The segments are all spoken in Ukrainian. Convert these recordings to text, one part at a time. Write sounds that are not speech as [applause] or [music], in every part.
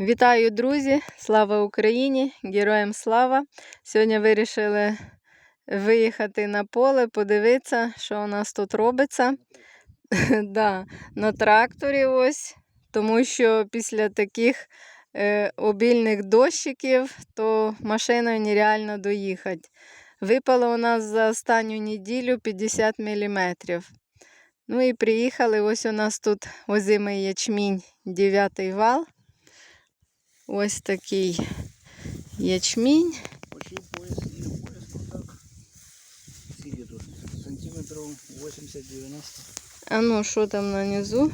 Вітаю, друзі! Слава Україні! Героям слава! Сьогодні вирішили виїхати на поле, подивитися, що у нас тут робиться. [laughs] да, на тракторі ось, тому що після таких е, обільних дощиків то машиною нереально доїхати. Випало у нас за останню неділю 50 мм. Ну і приїхали. Ось у нас тут озимий ячмінь 9 вал. Ось такий ячмінь. Почти пояс і пояс так. Скільки тут? Сантиметрів 80-90. А ну, що там нанизу?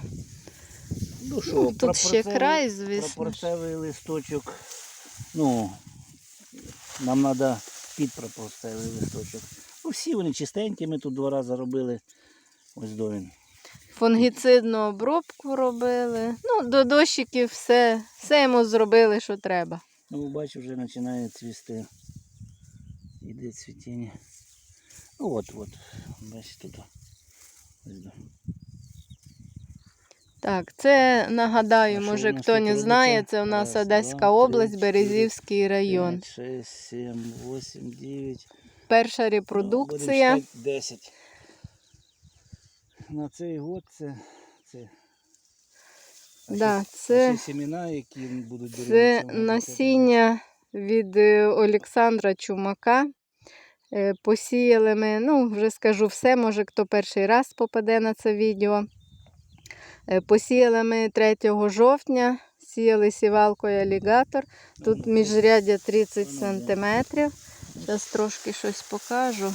Ну Ну, тут ще край, звісно. Пропорцевий листочок. Ну, нам треба під пропорцевий листочок. Ну, всі вони чистенькі, ми тут два рази робили. Ось до він. Фунгіцидну обробку робили. Ну, до дощиків все, все йому зробили, що треба. Ну, бачу, вже починає цвісти. Іде цвітіння. Ну от, от. Бачите тут. Так, це нагадаю, А може хто не знає, це у нас Раз, Одеська два, область, три, Березівський район. 5, 6, 7, 8, 9. Перша Ну, репродукція. 10. На цей год це. це. Да, це- а семена, які будуть до Це насіння від е, Олександра Чумака. Е, Посіяли ми, ну, вже скажу все, може хто перший раз попаде на це відео. Е, Посіяли ми 3 жовтня, сіяли сівалкою алігатор. Тут міжряддя 30 см. Зараз трошки щось покажу.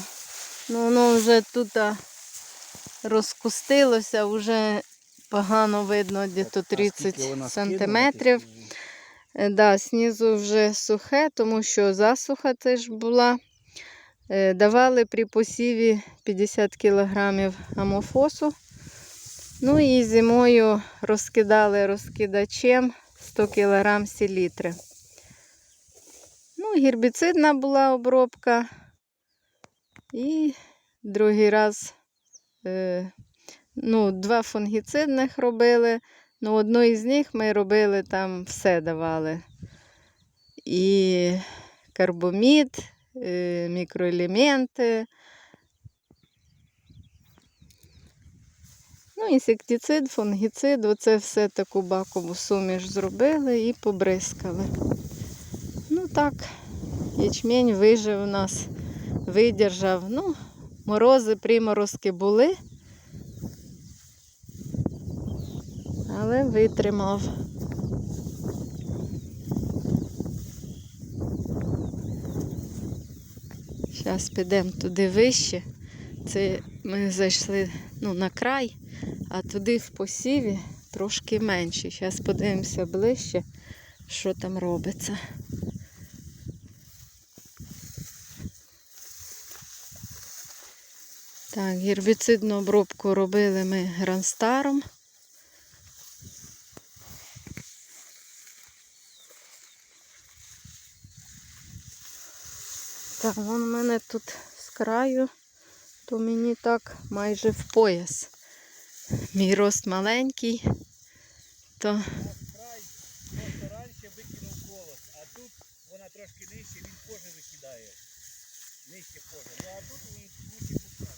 Ну, воно вже тут а, розкустилося, вже погано видно, де Так, то а скільки 30 вона сантиметрів. Е, Да, знизу вже сухе, тому що засуха теж була. Е, Давали при посіві 50 кг амофосу. Ну і зимою розкидали розкидачем 100 кг селітри. Ну, гербіцидна була обробка. І другий раз ну, два фунгіцидних робили. Ну, одну із них ми робили там все давали. І карбомід, е, мікроелементи. Ну, інсектицид, фунгіцид, оце все таку бакову суміш зробили і побризкали. Ну так, ячмінь вижив у нас, видержав. Ну, морози, приморозки були. але витримав. Зараз підемо туди вище. Це ми зайшли ну, на край, а туди в посіві трошки менше. Зараз подивимося ближче, що там робиться. Так, гербіцидну обробку робили ми гранстаром. Так, вон у мене тут з краю, то мені так майже в пояс. Мій рост маленький, то раніше викинув колос, а тут вона трошки нижче, він кожен викидає. Нижче кожен. Ну а тут.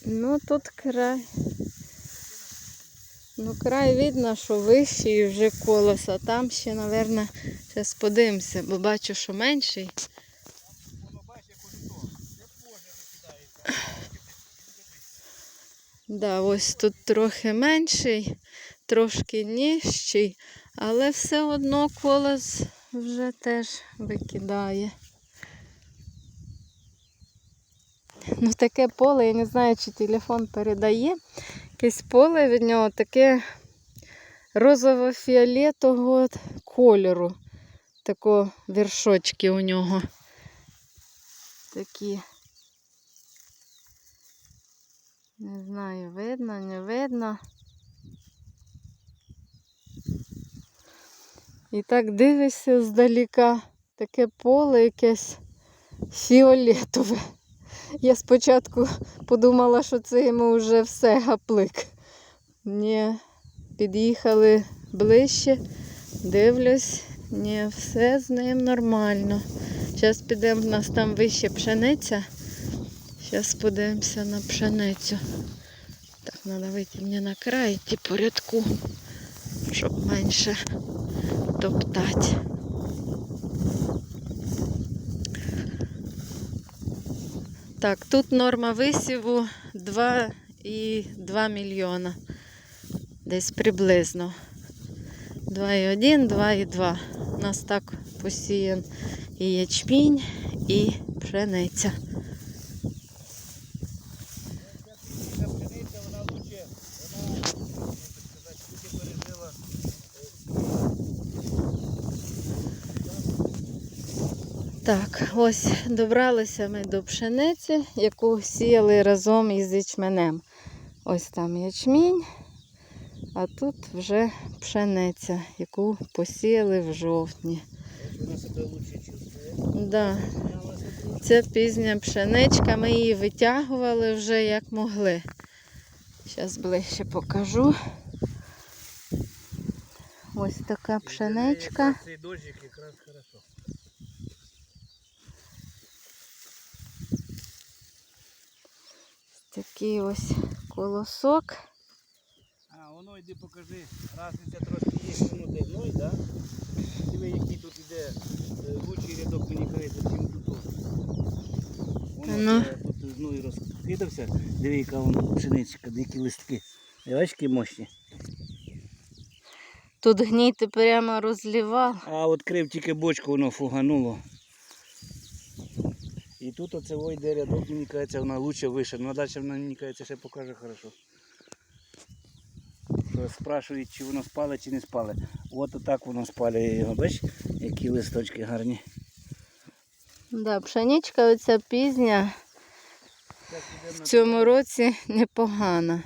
Ну тут край. Ну, край видно, що вищий вже колос, а там ще, мабуть, зараз подивимося, бо бачу, що менший. Да, ось тут трохи менший, трошки нижчий, але все одно колос вже теж викидає. Ну, таке поле, я не знаю, чи телефон передає. Якесь поле від нього таке розово-фіолетового кольору. Тако вершочки у нього. Такі. Не знаю, видно, не видно. І так дивишся здаліка, таке поле якесь фіолетове. Я спочатку подумала, що це йому вже все гаплик. Ні, під'їхали ближче, дивлюсь, Ні, все з ним нормально. Зараз підемо, в нас там вище пшениця. Зараз подивимося на пшеницю. Так, треба вийти мені на край, йти по рядку, щоб менше топтати. Так, тут норма висіву 2,2 мільйона. Десь приблизно. 2,1, 2,2. У нас так посіян і ячмінь, і пшениця. Ця пшениця, вона лучше, вона, як сказати, лучше пережила. Так, ось добралися ми до пшениці, яку сіяли разом із ячменем. Ось там ячмінь, а тут вже пшениця, яку посіяли в жовтні. Да. Це пізня пшеничка, ми її витягували вже як могли. Зараз ближче покажу. Ось така пшеничка. Цей дощик якраз хорошо. Такий ось колосок. А, воно йди покажи. Разниця трошки є, воно де гной, да? Диви, який тут іде е, лучший рядок, мені кажеться, чим тут. Воно Ну. тут гной розкидався. Диви, яка воно пшеничка, які листки. Бачиш, які мощні. Тут гній ти прямо розлівав. А от крив тільки бочку, воно фугануло. Тут оце ой, йде рядок, мені кажеться, вона лучше вище. Ну а далі вона, мені кажеться, ще покаже хорошо. Що спрашують, чи воно спале, чи не спале. От отак воно спалює його, бачиш, які листочки гарні. Да, пшеничка оця пізня в цьому році непогана.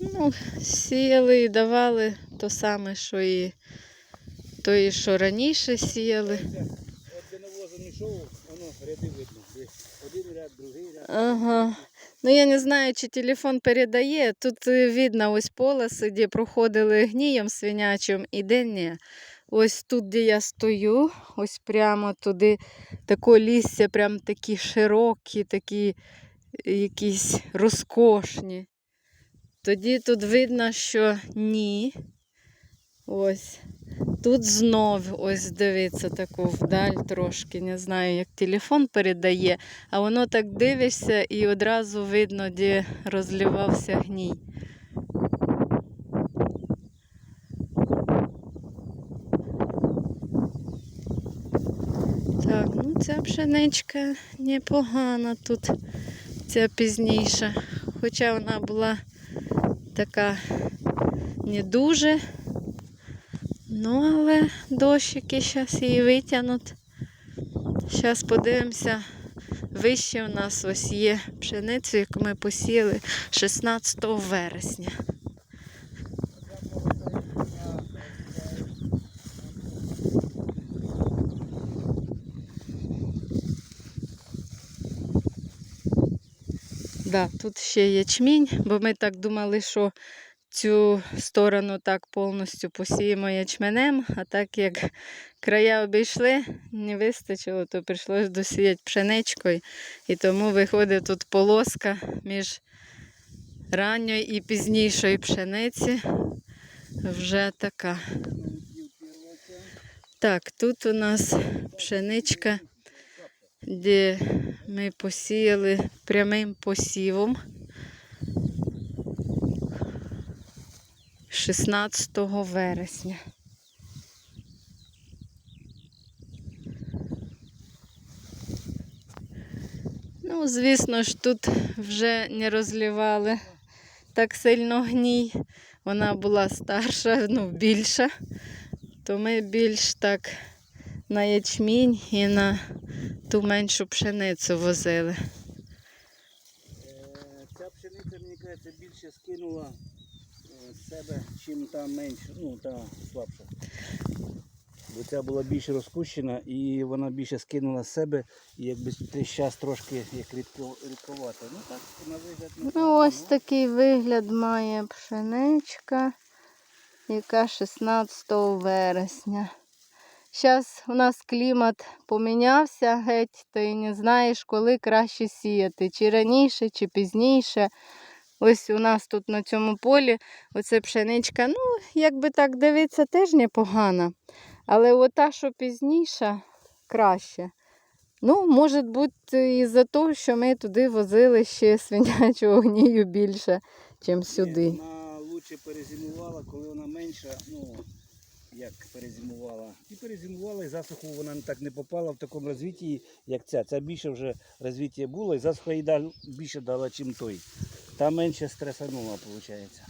Ну, сіяли і давали то саме, що і то, що раніше сіяли. Ага. Ну я не знаю, чи телефон передає. Тут е, видно ось полоси, де проходили гнієм свинячим і де ні. Ось тут, де я стою, ось прямо туди таке лістя, прям такі широкі, такі е, якісь розкошні. Тоді тут видно, що ні. Ось. Тут знов, ось дивиться таку вдаль трошки. Не знаю, як телефон передає, а воно так дивишся і одразу видно, де розливався гній. Так, ну ця пшеничка непогана тут, ця пізніша. Хоча вона була така не дуже. Ну, але дощики зараз її витягнуть. Зараз подивимося. Вище у нас ось є пшеницю, яку ми посіяли 16 вересня. Да, тут ще ячмінь, бо ми так думали, що цю сторону так повністю посіємо ячменем, а так як края обійшли, не вистачило, то прийшлось досіяти пшеничкою. І тому виходить тут полоска між ранньої і пізнішої пшениці. Вже така. Так, тут у нас пшеничка, де ми посіяли прямим посівом. 16 вересня. Ну, звісно ж, тут вже не розливали так сильно гній. Вона була старша, ну, більша. То ми більш так на ячмінь і на ту меншу пшеницю возили. Е, Ця пшениця, мені кажеться, більше скинула себе, чим та менша, ну та слабша. Бо ця була більш розпущена і вона більше скинула з себе, і якби час трошки як рідко, рідковато. Ну так, на вигляд не Ну, ось такий вигляд має пшеничка, яка 16 вересня. Зараз у нас клімат помінявся геть, ти не знаєш, коли краще сіяти, чи раніше, чи пізніше. Ось у нас тут на цьому полі оце пшеничка, ну, якби так дивитися, теж непогана. Але ота, що пізніше, краще. Ну, може бути, із-за того, що ми туди возили ще свинячого гнію більше, ніж сюди. Ні, Вона лучше перезимувала, коли вона менша, ну як перезимувала. І перезимувала, і засуху вона так не попала в такому розвитті, як ця. Ця більше вже розвиття було, і засуха їй більше дала, чим той. Та менше стресанула, виходить.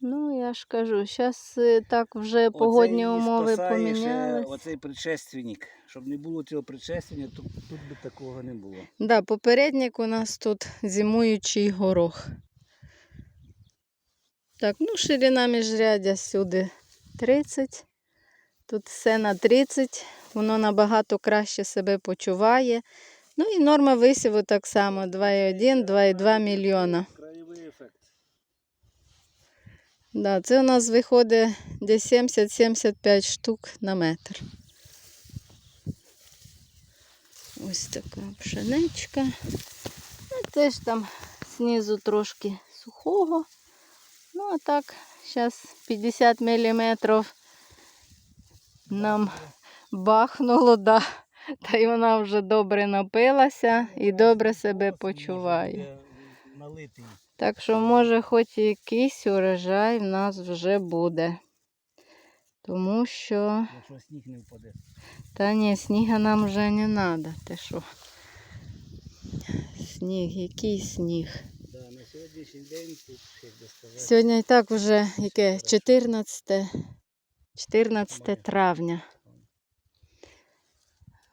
Ну, я ж кажу, зараз так вже погодні умови помінялись. Оцей предшественник. Щоб не було цього предшественника, тут, тут би такого не було. Да, попередник у нас тут зимуючий горох. Так, ну ширина міжрядя сюди 30. Тут все на 30. Воно набагато краще себе почуває. Ну і норма висіву так само 2,1, 2,2 мільйона. Краєвий ефект. Да, це у нас виходить десь 70-75 штук на метр. Ось така пшеничка. Ну, теж там знизу трошки сухого. Ну, а так, зараз 50 мм нам бахнуло, да. Та й вона вже добре напилася і добре себе почуває. Так що, може, хоч якийсь урожай в нас вже буде. Тому що, Якщо сніг не впаде. та ні, сніга нам вже не треба. Ти що? Сніг, який сніг? Да, на сьогоднішній день тут, сказати, Сьогодні і так вже яке? 14, 14 травня.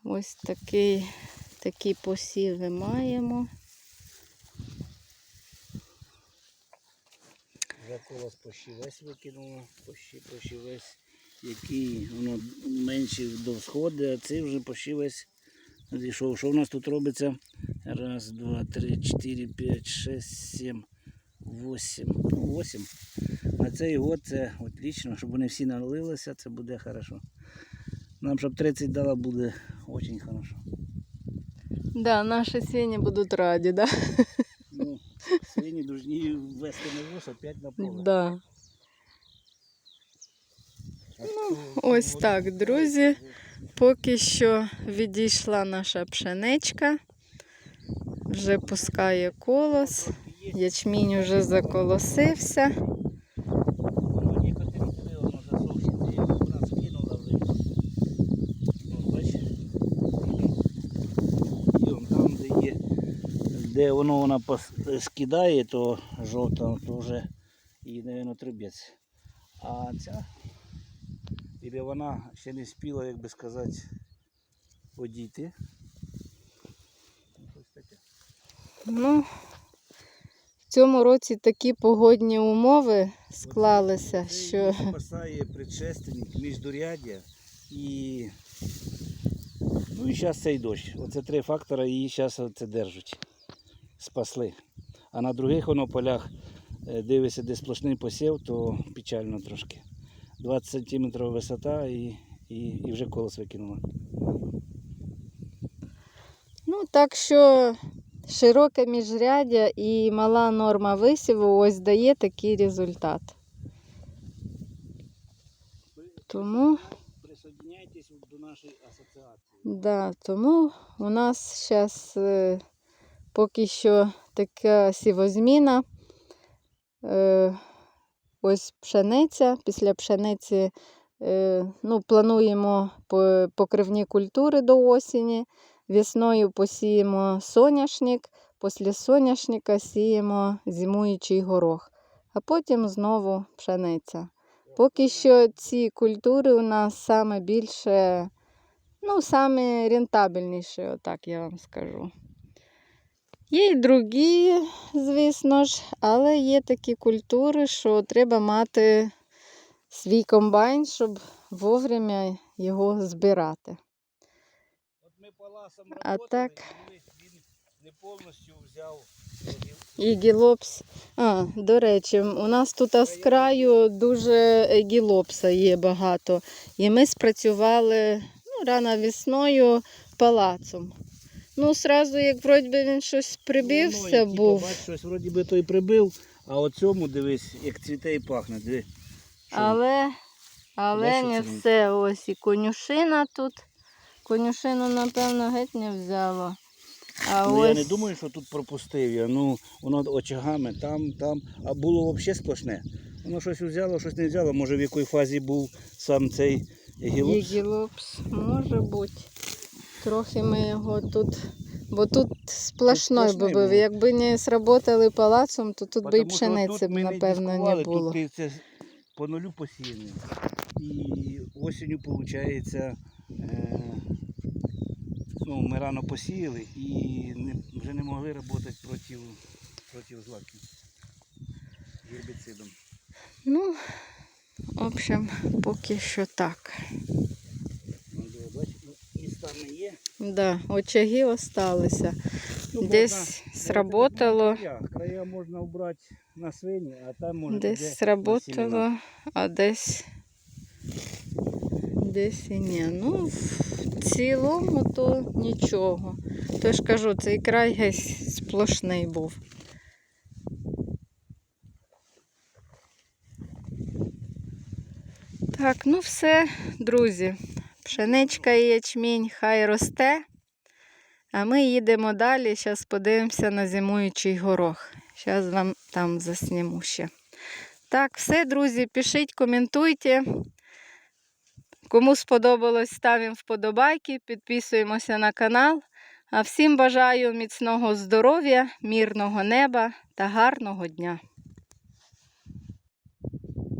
Ось такий, такі посіви маємо. вже колос почти, почти весь, який воно менше до сходу, а цей вже почти весь зійшов. Що у нас тут робиться? Раз, два, три, чотири, п'ять, шесть, сім, восім. Ну, восім. На цей год це отлично, щоб вони всі налилися, це буде хорошо. Нам, щоб 30 дала, буде дуже хорошо. Да, наші свині будуть раді, да? Ну, свині должні ввести навоз опять на поле. Да. Ну, ось так, друзі. Поки що відійшла наша пшеничка, вже пускає колос, ячмінь вже заколосився. Воно некоторі три, воно засохші, це як вона скинула вже. Ось, бачиш? І он там, де є, де воно вона скидає, то жовта, то вже її, мабуть, трубець. А ця, і вона ще не спіла, як би сказати, одійти. Ось таке. Ну, в цьому році такі погодні умови склалися, Це що спасає предшественник, міждуряддя і. Ну і зараз цей дощ. Оце три фактора її зараз це держать. Спасли. А на других воно полях е, дивишся, де сплошний посів, то печально трошки. 20 см висота і, і, і вже колос викинула. Ну, так що широке міжряддя і мала норма висіву ось дає такий результат. Тому, Присоединяйтесь до нашої асоціації. да, тому у нас зараз поки що така сівозміна. Е, ось пшениця. Після пшениці е, ну, плануємо покривні культури до осені. Весною посіємо соняшник, після соняшника сіємо зимуючий горох, а потім знову пшениця. Поки що ці культури у нас саме більше, ну, саме рентабельніші, отак я вам скажу. Є й другі, звісно ж, але є такі культури, що треба мати свій комбайн, щоб вовремя його збирати. От ми паласом А так? він не повністю взяв. І гілопс. А, до речі, у нас тут з краю дуже гілопса є багато. І ми спрацювали ну, рано весною палацом. Ну, сразу, як вроді би він щось прибився, був. Бач, щось вроді би той прибив, а от цьому дивись, як цвіте і пахне. Диви. Але, але Бачиш, не це він? все. Ось і конюшина тут. Конюшину, напевно, геть не взяло. А Ну, ось... я не думаю, що тут пропустив я. Ну, воно очагами, там, там, а було взагалі сплошне. Воно щось взяло, щось не взяло. Може в якій фазі був сам цей гілопс. Єгілопс, може бути. Трохи ми його тут. Бо тут сплошной би був. Якби не сработали палацом, то тут би і пшениці б, напевно, не було. Тут це по нулю посіяно. І осінню, виходить, е, ну, ми рано посіяли і вже не могли працювати проти, проти злаків гербіцидом. Ну, в общем, поки що так. Ну, є. Да, очаги осталися. Ну, Десь можна- сработало. Края, края можна убрати на свині, а там можна Десь сработало, а десь. Десь і ні. Ну, в цілому то нічого. То ж кажу, цей край геть сплошний був. Так, ну все, друзі. Пшеничка і ячмінь хай росте. А ми їдемо далі. Зараз подивимося на зимуючий горох. Зараз вам там засніму ще. Так, все, друзі, пишіть, коментуйте. Кому сподобалось, ставимо вподобайки, підписуємося на канал. А всім бажаю міцного здоров'я, мирного неба та гарного дня.